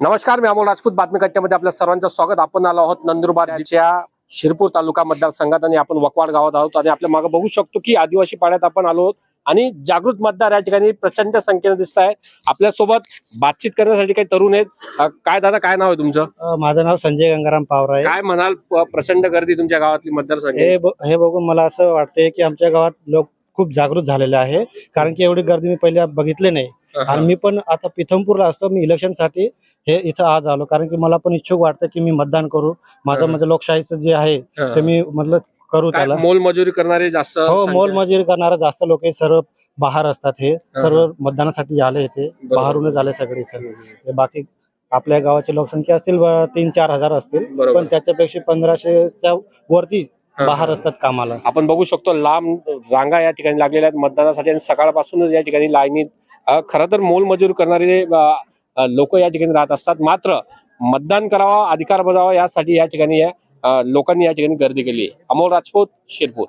नमस्कार मी अमोल राजपूत. बातमी कट्ट्यामध्ये आपल्या सर्वांचं स्वागत. आपण आलो आहोत नंदुरबार जिल्ह्याच्या शिरपूर तालुका मतदारसंघात आणि आपण वकवाड गावात आहोत. आणि आपल्या मागे बघू शकतो की आदिवासी पाड्यात आपण आलो आहोत. आणि जागृत मतदार या ठिकाणी प्रचंड संख्येने दिसत आहे. आपल्यासोबत बातचीत करण्यासाठी काही तरुण आहेत. काय दादा काय नाव आहे तुमचं? माझं नाव संजय गंगाराम पावरा आहे. काय म्हणाल प्रचंड गर्दी तुमच्या गावातली मतदारसंघ हे हे बघून मला असं वाटतंय की आमच्या गावात लोक खूप जागृत झालेले आहे. कारण की एवढी गर्दी मी पहिले बघितली नाही. आणि मी पण आता पिथमपूरला असतो मी इलेक्शनसाठी हे इथं आज आलो. कारण की मला पण इच्छुक वाटतं की मी मतदान करू. माझं. म्हणजे लोकशाहीचं जे आहे ते मी म्हटलं करू त्याला. मोलमजुरी करणारे जास्त हो मोलमजुरी करणारे जास्त लोक सर्व बाहेर असतात हे. सर्व मतदानासाठी आले इथे. बाहेरूनच आले सगळे इथे. हे बाकी आपल्या गावाची लोकसंख्या असतील तीन चार हजार असतील. पण त्याच्यापेक्षा पंधराशेच्या वरती. बाहेर असतात कामाला. आपण बघू शकतो लांब रांगा या ठिकाणी लागलेल्या आहेत मतदानासाठी आणि सकाळपासूनच या ठिकाणी लाईनीत खरं तर मोलमजूर करणारे लोक या ठिकाणी राहत असतात. मात्र मतदान करावा अधिकार बजावा यासाठी या ठिकाणी या, लोकांनी या ठिकाणी गर्दी केली अमोल राजपूत शिरपूर.